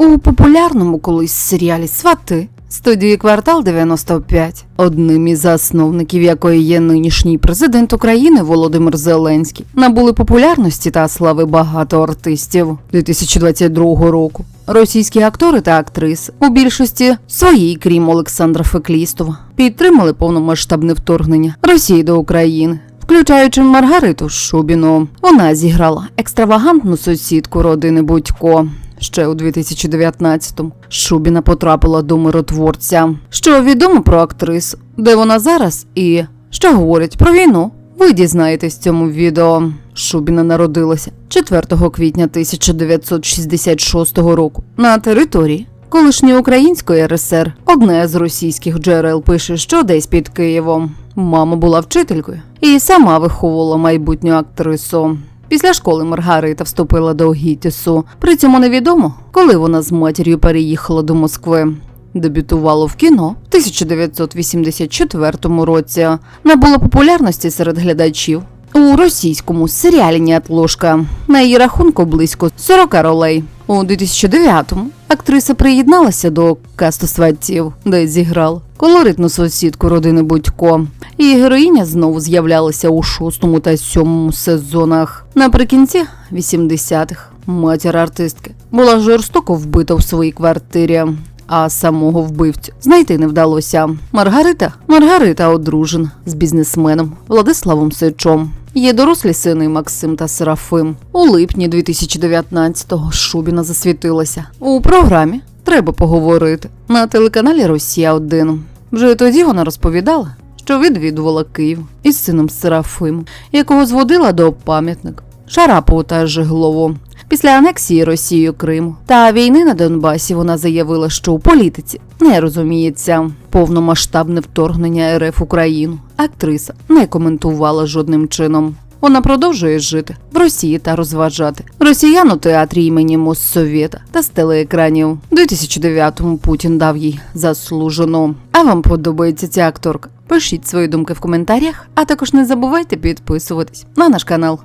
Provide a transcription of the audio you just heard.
У популярному колись серіалі Свати студії Квартал 95, одним із засновників якої є нинішній президент України Володимир Зеленський, набули популярності та слави багато артистів 2022 року. Російські актори та актриси у більшості своїй, крім Олександра Феклістова, підтримали повномасштабне вторгнення Росії до України. Включаючи Маргариту Шубіну, вона зіграла екстравагантну сусідку родини Будько. Ще у 2019-му Шубіна потрапила до миротворця. Що відомо про актрису, де вона зараз і що говорять про війну. Ви дізнаєтесь в цьому відео. Шубіна народилася 4 квітня 1966 року на території колишньої української РСР. Одне з російських джерел пише, що десь під Києвом. Мама була вчителькою і сама виховувала майбутню актрису. Після школи Маргарита вступила до ГІТІСу. При цьому невідомо, коли вона з матір'ю переїхала до Москви. Дебютувала в кіно в 1984 році. Набула популярності серед глядачів у російському серіалі «Неотложка». На її рахунку близько 40 ролей. У 2009-му актриса приєдналася до касту сватів, де зіграла колоритну сусідку родини Будько. Її героїня знову з'являлася у шостому та сьомому сезонах. Наприкінці 80-х матір артистки була жорстоко вбита в своїй квартирі. А самого вбивцю знайти не вдалося. Маргарита Маргарита одружена з бізнесменом Владиславом Сичом. Є дорослі сини Максим та Серафим. У липні 2019-го Шубіна засвітилася у програмі. Треба поговорити на телеканалі Росія 1 Вже тоді вона розповідала, що відвідувала Київ із сином Серафим, якого зводила до пам'ятник Шарапову та Жиглову. Після анексії Росією Криму та війни на Донбасі вона заявила, що у політиці не розуміється повномасштабне вторгнення РФ Україну. Актриса не коментувала жодним чином. Вона продовжує жити в Росії та розважати росіян у театрі імені Моссовєта та з телеекранів. У 2009-му Путін дав їй заслужену. А вам подобається ця акторка? Пишіть свої думки в коментарях, а також не забувайте підписуватись на наш канал.